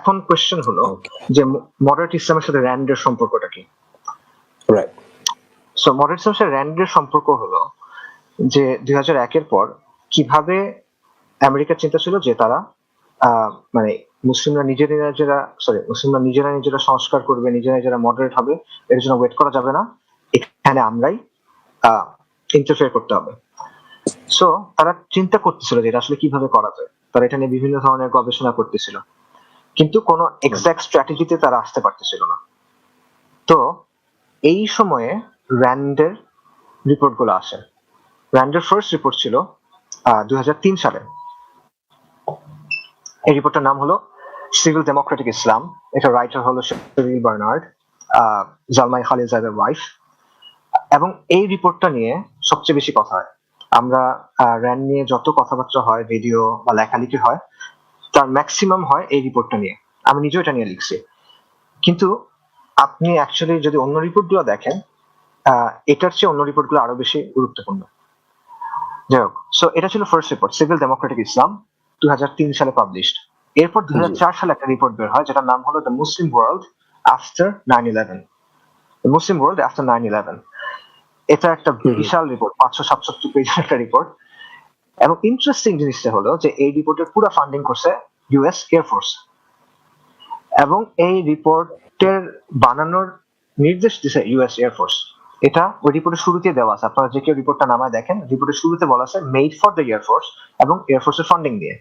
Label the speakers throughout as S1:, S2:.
S1: এখন কোয়েশ্চেন হলো যে মডারেট ইসলামের সাথে র্যান্ডের সম্পর্কটা কি?
S2: রাইট
S1: সো মডারেট ইসলামের সাথে র্যান্ডের সম্পর্ক হলো যে দুই হাজার একের পর কীভাবে আমেরিকার চিন্তা ছিল যে তারা মানে মুসলিমরা নিজেরা নিজেরা সরি মুসলিমরা নিজেরা নিজেরা সংস্কার করবে নিজেরা নিজেরা মডারেট হবে এর জন্য ওয়েট করা যাবে না। এখানে আমরাই ইন্টারফেয়ার করতে হবে। সো তারা চিন্তা করতেছিল যে এটা আসলে কীভাবে করা যায়। তারা এটা নিয়ে বিভিন্ন ধরনের গবেষণা করতেছিল। কিন্তু কোনো এক্সাক্ট স্ট্র্যাটেজিতে তারা আসতে পারতেছিল না। তো এই সময়ে র্যান্ডের রিপোর্টগুলো আসে। র্যান্ডের ফার্স্ট রিপোর্ট ছিল দুই সালে। এই রিপোর্টটার নাম হলো সিভিল ডেমোক্রেটিক ইসলাম এটা রাইটার হলো শেরিল বার্নার্ড জালমাই খালিজাদের ওয়াইফ এবং এই রিপোর্টটা নিয়ে সবচেয়ে বেশি কথা হয়। আমরা র্যান নিয়ে যত কথাবার্তা হয় ভিডিও বা লেখালেখি হয় তার ম্যাক্সিমাম হয় এই রিপোর্টটা নিয়ে। আমি নিজেও এটা নিয়ে লিখছি। কিন্তু আপনি অ্যাকচুয়ালি যদি অন্য রিপোর্টগুলো দেখেন এটার চেয়ে অন্য রিপোর্টগুলো আরও বেশি গুরুত্বপূর্ণ। যাই হোক সো এটা ছিল first report civil democratic Islam দুই সালে পাবলিশড এরপর দুই সালে একটা রিপোর্ট বের হয় যেটার নাম হলো the Muslim world after nine eleven Muslim world after nine eleven এটা একটা বিশাল রিপোর্ট পাঁচশো সাতষট্টি পেজের একটা রিপোর্ট এবং ইন্টারেস্টিং জিনিসটা হলো যে এই রিপোর্টের পুরো ফান্ডিং করছে ইউএস এয়ারফোর্স এবং এই রিপোর্টের বানানোর নির্দেশ দিছে ইউএস এয়ারফোর্স এটা ওই রিপোর্টের শুরুতে দেওয়া আছে। আপনারা যে কেউ রিপোর্টটা নামায় দেখেন রিপোর্টের শুরুতে বলা আছে মেড ফর দ্য এয়ারফোর্স এবং এয়ারফোর্সের ফান্ডিং দিয়ে।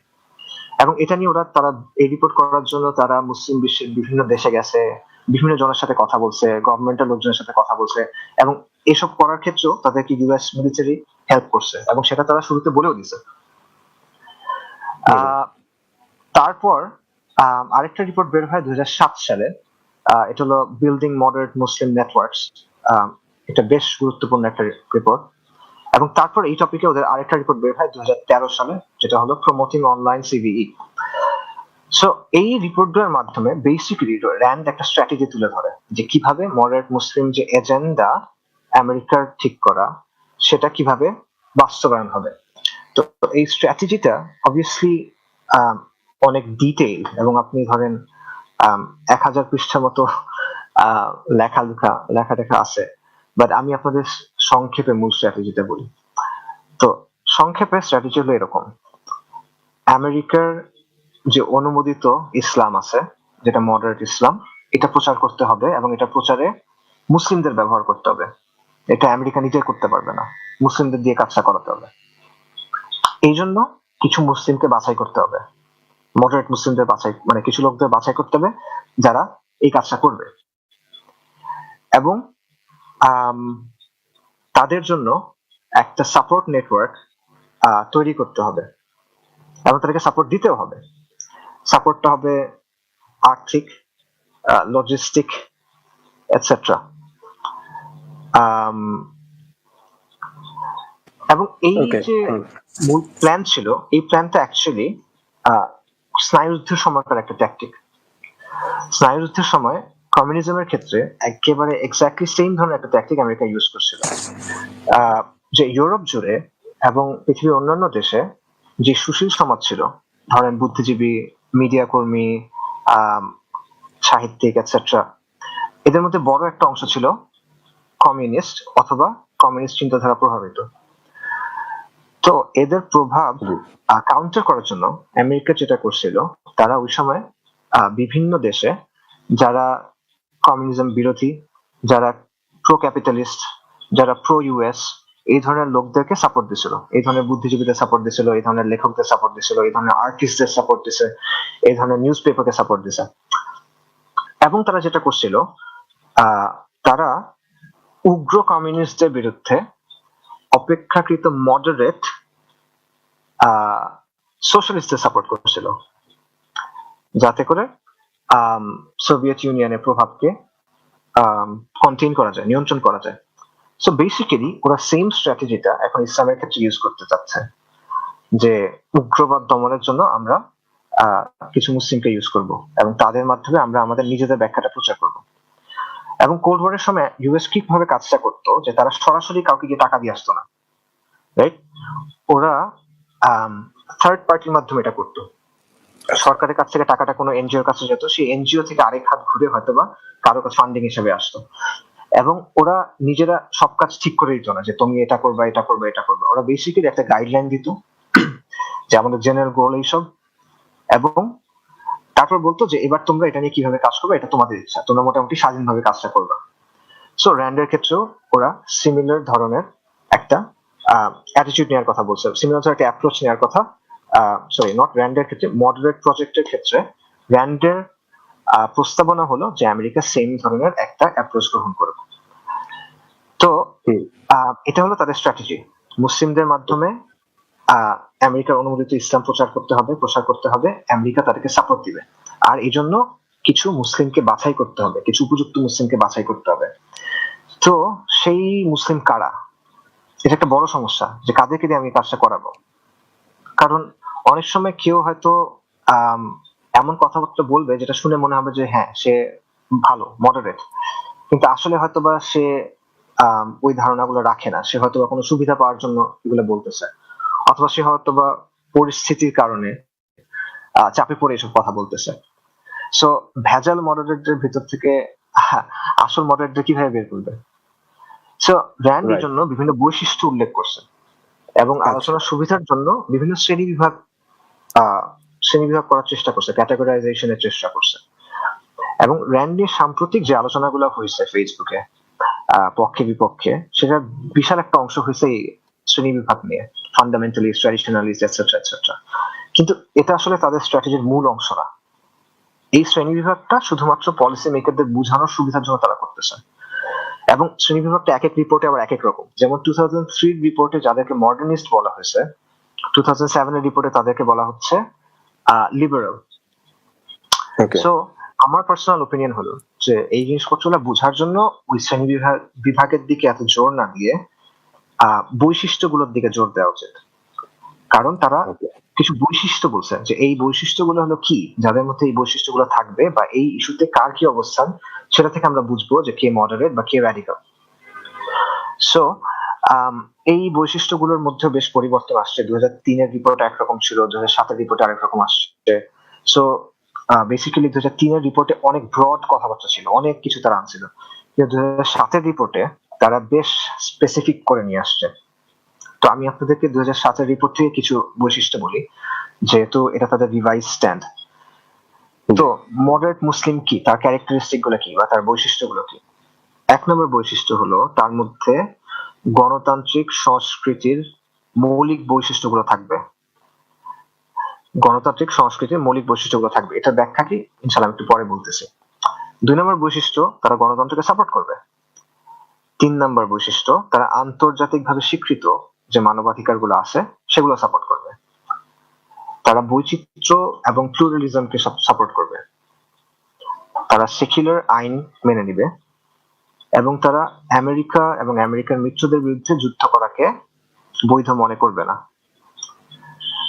S1: এবং এটা নিয়ে ওরা তারা এই রিপোর্ট করার জন্য তারা মুসলিম বিশ্বের বিভিন্ন দেশে গেছে বিভিন্ন জনের সাথে কথা বলছে গভর্নমেন্টের লোকজনের সাথে কথা বলছে এবং এসব করার ক্ষেত্রেও তাদেরকে ইউএস মিলিটারি হেল্প করছে এবং সেটা তারা শুরুতে বলেও দিছে। আহ, তারপর আরেকটা রিপোর্ট বের হয় দু হাজার সাত সালে। এটা হলো বিল্ডিং মডারেট মুসলিম নেটওয়ার্কস এটা বেশ গুরুত্বপূর্ণ একটা রিপোর্ট এবং তারপর এই টপিকে ওদের আরেকটা রিপোর্ট বের হয় দুই সালে, যেটা হলো প্রমোটিং অনলাইন সিভিই সো এই রিপোর্টগুলোর মাধ্যমে বেসিকলি র্যান্ড একটা স্ট্র্যাটেজি তুলে ধরে, যে কীভাবে মডারেট মুসলিম যে এজেন্ডা আমেরিকার ঠিক করা, সেটা কীভাবে বাস্তবায়ন হবে। তো, এই স্ট্র্যাটেজিটা অবভিয়াসলি অনেক ডিটেইল এবং আপনি ধরেন এক হাজার পৃষ্ঠার মতো লেখা লেখা লেখা লেখা আছে। বাট আমি আপনাদের সংক্ষেপে মূল স্ট্র্যাটেজিটা বলি। তো সংক্ষেপে স্ট্র্যাটেজি হলো এরকম। আমেরিকার যে অনুমোদিত ইসলাম আছে, যেটা মডারেট ইসলাম, এটা প্রচার করতে হবে এবং এটা প্রচারে মুসলিমদের ব্যবহার করতে হবে। এটা আমেরিকা নিজে করতে পারবে না। মুসলিমদের দিয়ে কাজটা করাতে হবে। এই জন্য কিছু মুসলিমকে বাছাই করতে হবে। মডারেট মুসলিমদের বাছাই মানে কিছু লোকদের বাছাই করতে হবে যারা এই কাজটা করবে। এবং তাদের জন্য একটা সাপোর্ট নেটওয়ার্ক তৈরি করতে হবে। এবং তাদেরকে সাপোর্ট দিতেও হবে। সাপোর্টটা হবে আর্থিক লজিস্টিক এটসেট্রা এবং এই যে মূল প্ল্যান ছিল এই প্ল্যানটা অ্যাকচুয়ালি স্নায়ুযুদ্ধের সময়কার একটা ট্যাকটিক স্নায়ুযুদ্ধের সময় কমিউনিজমের ক্ষেত্রে একেবারে এক্স্যাক্টলি সেম ধরনের একটা ট্যাকটিক আমেরিকা ইউজ করছিল। যে ইউরোপ জুড়ে এবং পৃথিবীর অন্যান্য দেশে যে সুশীল সমাজ ছিল, ধরেন বুদ্ধিজীবী মিডিয়া কর্মী সাহিত্যিক এটসেট্রা এদের মধ্যে বড় একটা অংশ ছিল কমিউনিস্ট অথবা কমিউনিস্ট চিন্তাধারা প্রভাবিত। তো এদের প্রভাব। কাউন্টার করার জন্য আমেরিকা যেটা করছিল তারা ওই সময় বিভিন্ন দেশে যারা কমিউনিজম বিরোধী যারা প্রো ক্যাপিটালিস্ট যারা প্রো ইউএস এই ধরনের লোকদেরকে সাপোর্ট দিছিল এই ধরনের বুদ্ধিজীবীদের সাপোর্ট দিছিল এই ধরনের লেখকদের সাপোর্ট দিছিল এই ধরনের আর্টিস্টদের সাপোর্ট দিছে এই ধরনের নিউজ পেপারকে সাপোর্ট দিছে এবং তারা যেটা করছিল আহ, তারা উগ্র কমিউনিস্টদের বিরুদ্ধে অপেক্ষাকৃত মডারেট সোশ্যালিস্টদের সাপোর্ট করছিল। যাতে করে সোভিয়েত ইউনিয়নের প্রভাবকে কন্টেইন করা যায়, নিয়ন্ত্রণ করা যায়। সো বেসিক্যালি ওরা সেম স্ট্র্যাটেজিটা এখন ইসলামের ক্ষেত্রে ইউজ করতে চাচ্ছে। যে উগ্রবাদ দমনের জন্য আমরা কিছু মুসলিমকে ইউজ করব এবং তাদের মাধ্যমে আমরা আমাদের নিজেদের ব্যাখ্যাটা প্রচার করব। এবং কোল্ড ওয়ারের সময় ইউএস কীভাবে কাজটা করতো যে তারা সরাসরি কাউকে গিয়ে টাকা দিয়ে আসতো না রাইট ওরা থার্ড পার্টির মাধ্যমে এটা করতো। সরকারের কাছ থেকে টাকাটা কোনো এনজিওর কাছে যেত, সেই এনজিও থেকে আরেক হাত ঘুরে হয়তো বা কারও কাছে ফান্ডিং হিসেবে আসতো। এবং ওরা নিজেরা সব কাজ ঠিক করে দিত না যে তুমি এটা করবে এটা করবে এটা করবে। ওরা বেসিক্যালি একটা গাইডলাইন দিত যে আমাদের জেনারেল গোল এইসব। এবং তারপর বলতো যে এবার তোমরা এটা নিয়ে কীভাবে কাজ করবে এটা তোমাদের ইচ্ছা। তোমরা মোটামুটি স্বাধীনভাবে কাজটা করবে। সো র্যান্ডের ক্ষেত্রেও ওরা সিমিলার ধরনের একটা অ্যাটিটিউড নেওয়ার কথা বলছে। সিমিলার ধরনের একটা অ্যাপ্রোচ নেওয়ার কথা সরি নট র্যান্ডের ক্ষেত্রে মডারেট প্রজেক্টের ক্ষেত্রে র্যান্ডের প্রস্তাবনা হলো যে আমেরিকা সেম ধরনের একটা অ্যাপ্রোচ গ্রহণ করবে তো এটা হলো তাদের স্ট্র্যাটেজি মুসলিমদের মাধ্যমে আমেরিকার অনুমোদিত ইসলাম প্রচার করতে হবে, প্রসার করতে হবে, আমেরিকা তাদেরকে সাপোর্ট দিবে। আর এই জন্য কিছু মুসলিমকে বাছাই করতে হবে, কিছু উপযুক্ত মুসলিমকে বাছাই করতে হবে। তো সেই মুসলিম কারা? এটা একটা বড় সমস্যা যে কাদেরকে দিয়ে আমি কাজটা করাবো? কারণ অনেক সময় কেউ হয়তো এমন কথাবার্তা বলবে যেটা শুনে মনে হবে যে হ্যাঁ সে ভালো মডারেট কিন্তু আসলে হয়তো বা সে ওই ধারণাগুলো রাখে না। সে হয়তো বা কোনো সুবিধা পাওয়ার জন্য এগুলো বলতেছে। অথবা সে হয়তো বা পরিস্থিতির কারণে চাপে পড়ে এসব কথা বলতেছে সো ভেজাল মডারেটদের ভিতর থেকে আসল মডারেটদের কীভাবে বের করবে সো র্যান্ড
S2: Right.
S1: জন্য বিভিন্ন বৈশিষ্ট্য উল্লেখ করছে এবং
S2: আচ্ছা।
S1: আলোচনার সুবিধার জন্য বিভিন্ন শ্রেণি বিভাগ আহ, শ্রেণি বিভাগ করার চেষ্টা করছে ক্যাটাগরাইজেশনের চেষ্টা করছে এবং র্যান্ডের সাম্প্রতিক যে আলোচনাগুলো হয়েছে ফেসবুকে আহ, পক্ষে বিপক্ষে সেটা বিশাল একটা অংশ হয়েছে এই শ্রেণি বিভাগ নিয়ে ফান্ডামেন্টালিস্ট ট্র্যাডিশনালিস্ট এটসেট্রা এটসেট্রা কিন্তু এটা আসলে তাদের স্ট্র্যাটেজির মূল অংশ না। এই শ্রেণি বিভাগটা শুধুমাত্র পলিসি মেকারদের বোঝানোর সুবিধার জন্য তারা করতেছে। এবং শ্রেণি বিভাগটা এক এক রিপোর্টে আবার এক এক রকম। যেমন টু থাউজেন্ড থ্রি রিপোর্টে যাদেরকে মডার্নিস্ট বলা হয়েছে টু থাউজেন্ড সেভেনের রিপোর্টে তাদেরকে বলা হচ্ছে লিবারাল সো আমার পার্সোনাল ওপিনিয়ন হলো যে এই জিনিসপত্রগুলো বোঝার জন্য ওই শ্রেণি বিভাগ বিভাগের দিকে এত জোর না দিয়ে বৈশিষ্ট্যগুলোর দিকে জোর দেওয়া উচিত। কারণ তারা কিছু বৈশিষ্ট্য বলছে যে এই বৈশিষ্ট্যগুলো হলো কি? যাদের মধ্যে এই বৈশিষ্ট্যগুলো থাকবে বা এই ইস্যুতে কার কি অবস্থান সেটা থেকে আমরা বুঝব যে কে মডারেট বা কে র্যাডিকাল সো এই বৈশিষ্ট্যগুলোর মধ্যে বেশ পরিবর্তন আসছে। দু হাজার তিনের রিপোর্ট একরকম ছিল দু হাজার সাতের রিপোর্ট আরেক রকম আসছে। সো বেসিক্যালি দু হাজার তিনের রিপোর্টে অনেক ব্রড কথাবার্তা ছিল অনেক কিছু তারা আনছিল কিন্তু দু হাজার সাতের রিপোর্টে তারা বেশ স্পেসিফিক করে নিয়ে আসছে। তো আমি আপনাদেরকে দু হাজার সাতের রিপোর্ট থেকে কিছু বৈশিষ্ট্য বলি, যেহেতু এটা তাদের রিভাইজ স্ট্যান্ড তো মডারেট মুসলিম কি? তার ক্যারেক্টারিস্টিকগুলো কি? বা তার বৈশিষ্ট্যগুলো কি? এক নম্বর বৈশিষ্ট্য হলো, তার মধ্যে গণতান্ত্রিক সংস্কৃতির মৌলিক বৈশিষ্ট্যগুলো থাকবে। গণতান্ত্রিক সংস্কৃতির মৌলিক বৈশিষ্ট্যগুলো থাকবে। এটা ব্যাখ্যা কি? ইনশাল্লাহ একটু পরে বলতেছি। দুই নম্বর বৈশিষ্ট্য, তারা গণতন্ত্রকে সাপোর্ট করবে। তিন নম্বর বৈশিষ্ট্য, তারা আন্তর্জাতিকভাবে স্বীকৃত যে মানবাধিকারগুলো আছে, সেগুলো সাপোর্ট করবে। তারা বৈচিত্র্য এবং প্লুরালিজমকে সাপোর্ট করবে। তারা সেকুলার আইন মেনে নিবে এবং তারা আমেরিকা এবং আমেরিকার মিত্রদের বিরুদ্ধে যুদ্ধ করাকে বৈধ মনে করবে না।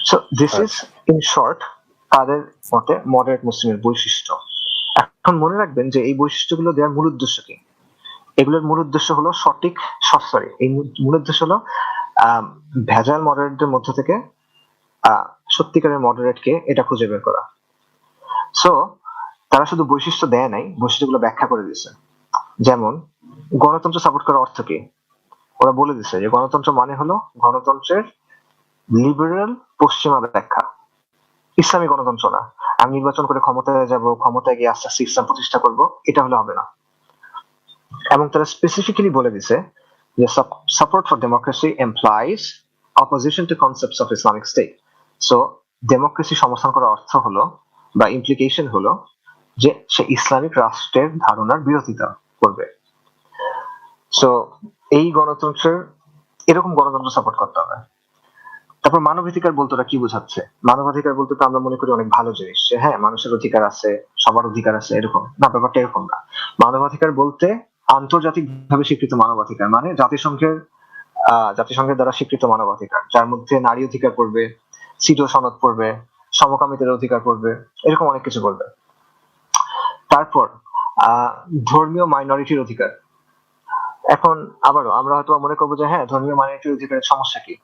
S1: So this is in short তাদের মতে মডারেট মুসলিমের বৈশিষ্ট্য। এখন মনে রাখবেন যে এই বৈশিষ্ট্যগুলো দেওয়ার মূল উদ্দেশ্য কি? এগুলোর মূল উদ্দেশ্য হলো সঠিক সরি এই মূল- উদ্দেশ্য হলো ভেজাল মডারেটদের মধ্য থেকে সত্যিকারের মডারেটকে এটা খুঁজে বের করা। সো তারা শুধু বৈশিষ্ট্য দেয় নাই, বৈশিষ্ট্যগুলো ব্যাখ্যা করে দিয়েছে। যেমন, গণতন্ত্র সাপোর্ট করার অর্থ কি? ওরা বলে দিছে যে গণতন্ত্র মানে হলো গণতন্ত্রের লিবারেল পশ্চিমা ব্যাখ্যা। ইসলামী গণতন্ত্র না। আমি নির্বাচন করে ক্ষমতায় যাব, ক্ষমতায় গিয়ে আস্তে আস্তে ইসলাম প্রতিষ্ঠা করব, এটা হলে হবে না। এবং তারা স্পেসিফিক্যালি বলে দিছে যে support for democracy implies opposition to concepts of Islamic state so democracy সমর্থন করার অর্থ হলো বা ইমপ্লিকেশন হলো যে সে ইসলামিক রাষ্ট্রের ধারণার বিরোধিতা করবে। সো এই গণতন্ত্রের, এরকম গণতন্ত্র সাপোর্ট করতে হবে। তারপর মানবাধিকার বলতে ওরা কি বোঝাচ্ছে? মানবাধিকার বলতে তো আমরা মনে করি অনেক ভালো জিনিস হ্যাঁ মানুষের অধিকার আছে, সবার অধিকার আছে, এরকম। না, ব্যাপারটা এরকম না। মানবাধিকার বলতে আন্তর্জাতিক ভাবে স্বীকৃত মানবাধিকার মানে জাতিসংঘের জাতিসংঘের দ্বারা স্বীকৃত মানবাধিকার, যার মধ্যে নারী অধিকার পড়বে সিটো সনদ পড়বে সমকামিতার অধিকার পড়বে, এরকম অনেক কিছু পড়বে তারপর ধর্মীয় মাইনরিটির অধিকার। এখন আবারও আমরা হয়তো মনে করব যে হ্যাঁ ধর্মীয় মাইনরিটির অধিকারের সমস্যা কি?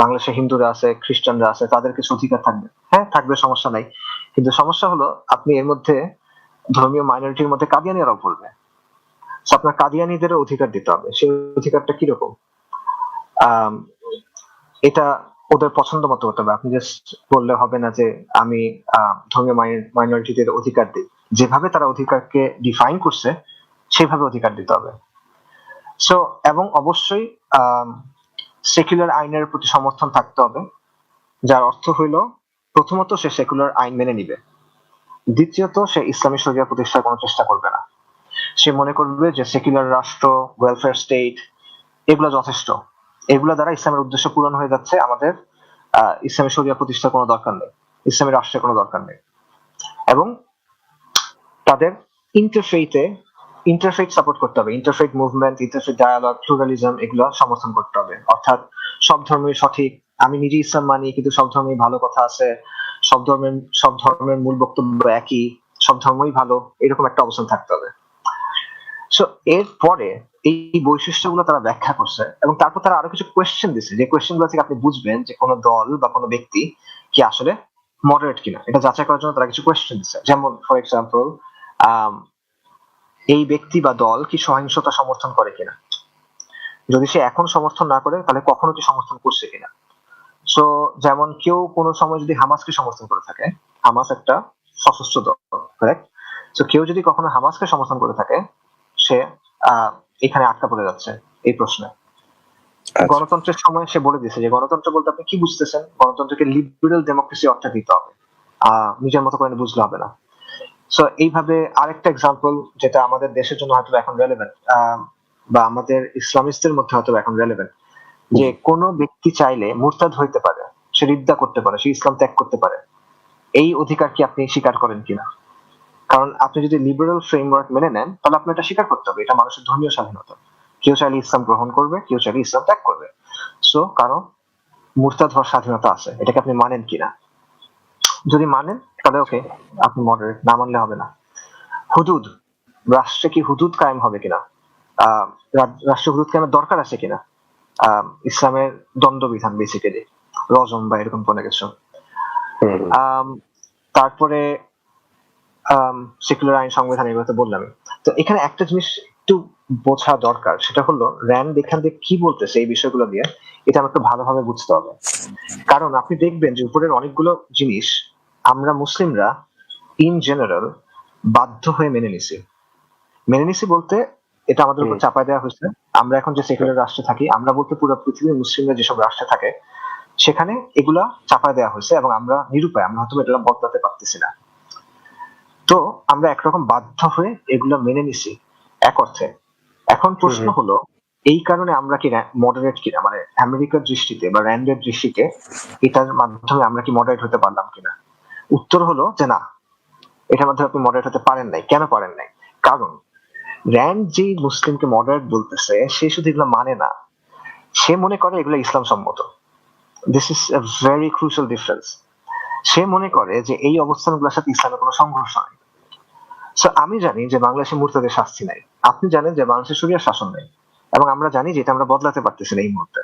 S1: বাংলাদেশে হিন্দুরা আছে, খ্রিস্টানরা আছে, তাদের কিছু অধিকার থাকবে? হ্যাঁ থাকবে, সমস্যা নাই। কিন্তু সমস্যা হলো, আপনি এর মধ্যে ধর্মীয় মাইনরিটির মধ্যে কাদিয়ানিরাও পড়বে। আপনার কাদিয়ানিদের অধিকার দিতে হবে। সেই অধিকারটা কীরকম? এটা ওদের পছন্দ মতো হতে হবে। আপনি জাস্ট বললে হবে না যে আমি ধর্মীয় মাইনরিটিদের অধিকার দিই। যেভাবে তারা অধিকারকে ডিফাইন করছে, সেভাবে অধিকার দিতে হবে। সো এবং অবশ্যই সেকুলার আইনের প্রতি সমর্থন থাকতে হবে। যার অর্থ হইল, প্রথমত সে সেকুলার আইন মেনে নিবে। দ্বিতীয়ত, সে ইসলামী শরিয়া প্রতিষ্ঠার কোনো চেষ্টা করবে না। সে মনে করবে যে সেকুলার রাষ্ট্র ওয়েলফেয়ার স্টেট এগুলো যথেষ্ট। এগুলো দ্বারা ইসলামের উদ্দেশ্য পূরণ হয়ে যাচ্ছে। আমাদের আহ, ইসলামী শরিয়া প্রতিষ্ঠার কোনো দরকার নেই। ইসলামী রাষ্ট্রের কোনো দরকার নেই। এবং তাদের ইন্টারফেইতে ইন্টারফেইট সাপোর্ট করতে হবে। Interfaith movement interfaith dialogue pluralism এগুলো সমর্থন করতে হবে। অর্থাৎ সব ধর্মই সঠিক। আমি নিজে ইসলাম মানি কিন্তু সব ধর্মেই ভালো কথা আছে। সব ধর্মের সব ধর্মের মূল বক্তব্য একই। সব ধর্মই ভালো। এরকম একটা অবস্থান থাকতে হবে। সো এরপরে এই বৈশিষ্ট্যগুলো তারা ব্যাখ্যা করছে এবং তারপর তারা আরও কিছু কোয়েশ্চেন দিচ্ছে। যে কোয়েশ্চেনগুলো থেকে আপনি বুঝবেন যে কোনো দল বা কোনো ব্যক্তি কি আসলে মডারেট কিনা। এটা যাচাই করার জন্য তারা কিছু কোয়েশ্চেন দিচ্ছে। যেমন ফর এক্সাম্পল এই ব্যক্তি বা দল কি সহিংসতা সমর্থন করে কিনা? যদি সে এখন সমর্থন না করে, তাহলে কখনো কি সমর্থন করছে কিনা? সো যেমন কেউ কোনো সময় যদি হামাসকে সমর্থন করে থাকে, হামাস একটা সশস্ত্র দল কারেক্ট তো কেউ যদি কখনো হামাসকে সমর্থন করে থাকে আহ, এখানে আটকা পড়ে যাচ্ছে এই প্রশ্নে।
S2: আচ্ছা।
S1: গণতন্ত্রের সময় সে বলে দিয়েছে যে গণতন্ত্র বলতে আপনি কি বুঝতেছেন? গণতন্ত্রকে লিবারেল ডেমোক্রেসি অর্থ দিতে হবে। নিজের মতো করে বুঝলে হবে না। সো এইভাবে আরেকটা এক্সাম্পল যেটা আমাদের দেশের জন্য হয়তো এখন রেলেভেন্ট বা আমাদের ইসলামিস্টদের মধ্যে হয়তো এখন রেলেভেন্ট যে কোনো ব্যক্তি চাইলে মুরতাদ হইতে পারে সে রিদ্দা করতে পারে সে ইসলাম ত্যাগ করতে পারে। এই অধিকার কি আপনি স্বীকার করেন কিনা? কারণ আপনি যদি লিবারেল ফ্রেমওয়ার্ক মেনে নেন তাহলে আপনার এটা স্বীকার করতে হবে এটা মানুষের ধর্মীয় স্বাধীনতা। কেউ চাইলে ইসলাম গ্রহণ করবে কেউ চাইলে ইসলাম ত্যাগ করবে। সো কারণ মুরতাদ হওয়ার স্বাধীনতা আছে এটাকে আপনি মানেন কিনা? যদি মানেন তাহলে ওকে আপনি মডারেট না মানলে হবে না। হুদুদ রাষ্ট্রে কি হুদুদ কায়েম হবে কিনা? রাষ্ট্রে হুদুদ কায়েমের দরকার আছে কিনা? আহ, ইসলামের দণ্ডবিধান বেসিক্যালি রজম বা এরকম কোনো কিছু। তারপরে সেকুলার আইন সংবিধান এগুলো তো বললামই তো এখানে একটা জিনিস একটু বোঝা দরকার সেটা হলো র্যান্ড এখান থেকে কি বলতেছে এই বিষয়গুলো নিয়ে এটা আমাকে ভালোভাবে বুঝতে হবে। কারণ আপনি দেখবেন যে উপরের অনেকগুলো জিনিস আমরা মুসলিমরা ইন জেনারেল বাধ্য হয়ে মেনে নিছি। মেনে নিছি বলতে এটা আমাদের উপর। চাপায় দেওয়া হয়েছে। আমরা এখন যে সেকুলার রাষ্ট্রে থাকি আমরা বলতে পুরো পৃথিবীর মুসলিমরা যেসব রাষ্ট্রে থাকে সেখানে এগুলা চাপায় দেওয়া হয়েছে এবং আমরা নিরুপায় আমরা হয়তো এটা বদলাতে পারতেছি না। তো আমরা একরকম বাধ্য হয়ে এগুলা মেনে নিছি এক অর্থে। এখন প্রশ্ন হলো এই কারণে আমরা কি মডারেট কিনা? মানে আমেরিকার দৃষ্টিতে বা র্যান্ডের দৃষ্টিতে এটার মাধ্যমে আমরা কি মডারেট হতে পারলাম কিনা? উত্তর হলো যে না এটার মাধ্যমে আপনি মডারেট হতে পারেন নাই। কেন পারেন নাই? কারণ র্যান্ড যে মুসলিমকে মডারেট বলতেছে সে শুধু এগুলো মানে না। সে মনে করে এগুলো ইসলাম সম্মত this is a very crucial difference সে মনে করে যে এই অবস্থানগুলোর সাথে ইসলামের কোনো সংঘর্ষ নেই। আমি জানি যে বাংলাদেশে মুরতাদের শাস্তি নাই। আপনি জানেন যে বাংলাদেশে শরিয়ার শাসন নেই। এবং আমরা জানি যে এটা আমরা বদলাতে পারতেছি না এই মুহূর্তে।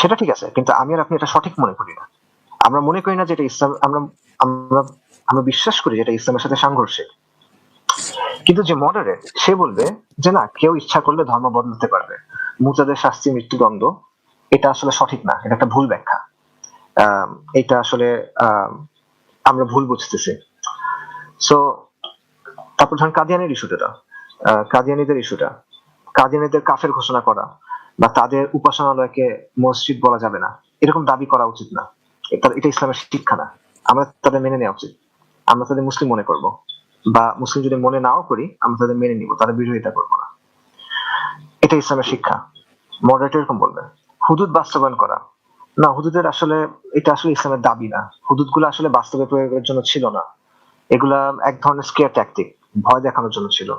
S1: সেটা ঠিক আছে, কিন্তু আমি আর আপনি এটা সঠিক মনে করি না। আমরা মনে করি না যে এটা ইসলাম, আমরা আমরা আমরা বিশ্বাস করি যে এটা ইসলামের সাথে সাংঘর্ষিক। কিন্তু যে মডারেট, সে বলবে যে না, কেউ ইচ্ছা করলে ধর্ম বদলাতে পারবে। মুরতাদের শাস্তি, মৃত্যুদণ্ড, এটা আসলে সঠিক না, এটা একটা ভুল ব্যাখ্যা। এটা আসলে আমরা ভুল বুঝতেছি। সো তারপর ধরেন কাদিয়ানের ইস্যুটা। কাদিয়ানিদের ইস্যুটা। কাদিয়ানিদের কাফের ঘোষণা করা বা তাদের উপাসনালয়কে মসজিদ বলা যাবে না। এরকম দাবি করা উচিত না। এটা এটা ইসলামের শিক্ষা না। আমরা তাদের মেনে নেওয়া উচিত। আমরা তাদের মুসলিম মনে করব। বা মুসলিম যদি মনে নাও করি, আমরা তাদের মেনে নিব। তাদের বিরোধিতা করব না। এটা ইসলামের শিক্ষা। মডারেট এরকম বলবে। হুদুদ বাস্তবায়ন করা। না, হুদুদের আসলে, এটা আসলে ইসলামের দাবি না। হুদুদগুলো আসলে বাস্তবে প্রয়োগের জন্য ছিল না। এগুলা এক ধরনের স্কেয়ার ট্যাকটিক ভয় দেখানোর জন্য ছিল।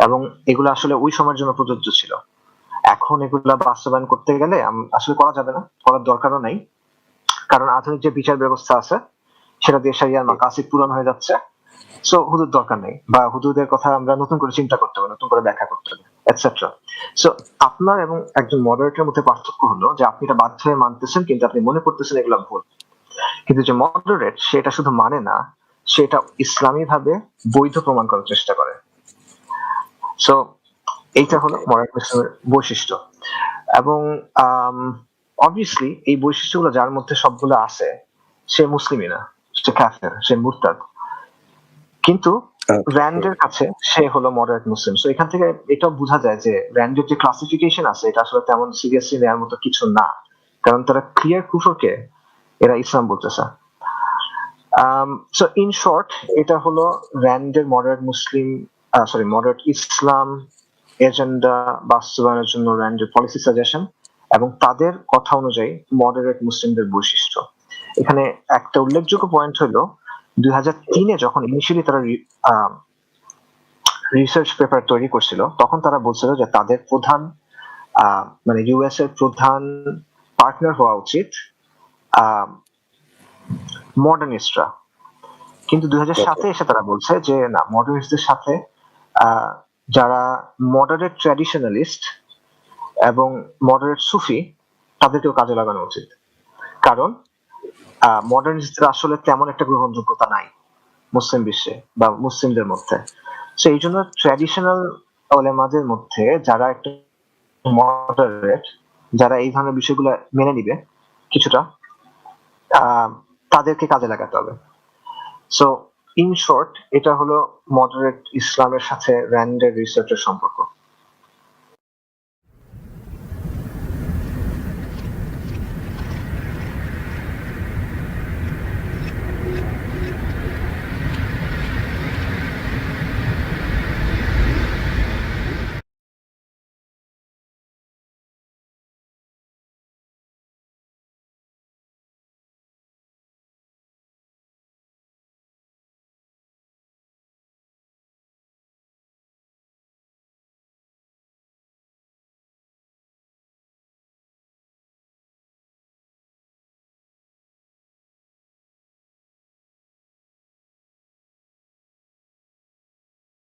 S1: এবং এগুলো আসলে ওই সময়ের জন্য প্রযোজ্য ছিল। এখন এগুলা বাস্তবায়ন করতে গেলে আসলে করা যাবে না করার দরকারও নাই। কারণ আধুনিক যে বিচার ব্যবস্থা আছে সেটা দিয়ে সারিয়ার মাকাসিদ পূরণ হয়ে যাচ্ছে। সো হুদুদ দরকার নেই বা হুদুদের কথা আমরা নতুন করে চিন্তা করতে হবে নতুন করে ব্যাখ্যা করতে হবে এটসেট্রা সো আপনার এবং একজন মডারেটের মধ্যে পার্থক্য হলো যে আপনি এটা বাধ্য হয়ে মানতেছেন কিন্তু আপনি মনে করতেছেন এগুলো ভুল। কিন্তু যে মডারেট সেটা শুধু মানে না সেটা ইসলামী ভাবে বৈধ প্রমাণ করার চেষ্টা করে। সো এইটা হলো মডারেট মুসলিমের বৈশিষ্ট্য। এবং অবভিয়াসলি এই বৈশিষ্ট্যগুলো যার মধ্যে সবগুলো আছে সে মুসলিমই না সে কাফের সে মুরতাদ। কিন্তু র্যান্ডের কাছে সে হলো মডারেট মুসলিম। সো এখান থেকে এটাও বোঝা যায় যে র্যান্ডের যে ক্লাসিফিকেশন আছে এটা আসলে তেমন সিরিয়াসলি নেওয়ার মতো কিছু না। কারণ তারা ক্লিয়ার কুফরকে এরা ইসলাম বলতেছে। সো ইন শর্ট এটা হলো র্যান্ডের moderate Muslim sorry moderate Islam agenda বাস্তবায়নের জন্য র্যান্ডের পলিসি সাজেশন এবং তাদের কথা অনুযায়ী মডারেট মুসলিমদের বৈশিষ্ট্য। এখানে একটা উল্লেখযোগ্য পয়েন্ট হলো, দুই হাজার তিনে যখন ইনিশিয়ালি তারা রিসার্চ পেপার তৈরি করছিল, তখন তারা বলছিল যে তাদের প্রধান মানে ইউএস এর প্রধান পার্টনার হওয়া উচিত মডার্নিস্টরা কিন্তু দুই হাজার সাতে এসে তারা বলছে যে, না মডার্নিস্টদের সাথে যারা মডারেট ট্র্যাডিশনালিস্ট এবং মডারেট সুফি, তাদেরকেও কাজে লাগানো উচিত। কারণ মডার্নিস্টদের আসলে তেমন একটা গ্রহণযোগ্যতা নাই মুসলিম বিশ্বে বা মুসলিমদের মধ্যে। তো এই জন্য ট্র্যাডিশনাল ওলেমাদের মধ্যে যারা একটা মডারেট যারা এই ধরনের বিষয়গুলো মেনে নিবে কিছুটা তাদেরকে কাজে লাগাতে হবে। সো ইন শর্ট এটা হলো মডারেট ইসলামের সাথে র্যান্ডের রিসার্চের সম্পর্ক।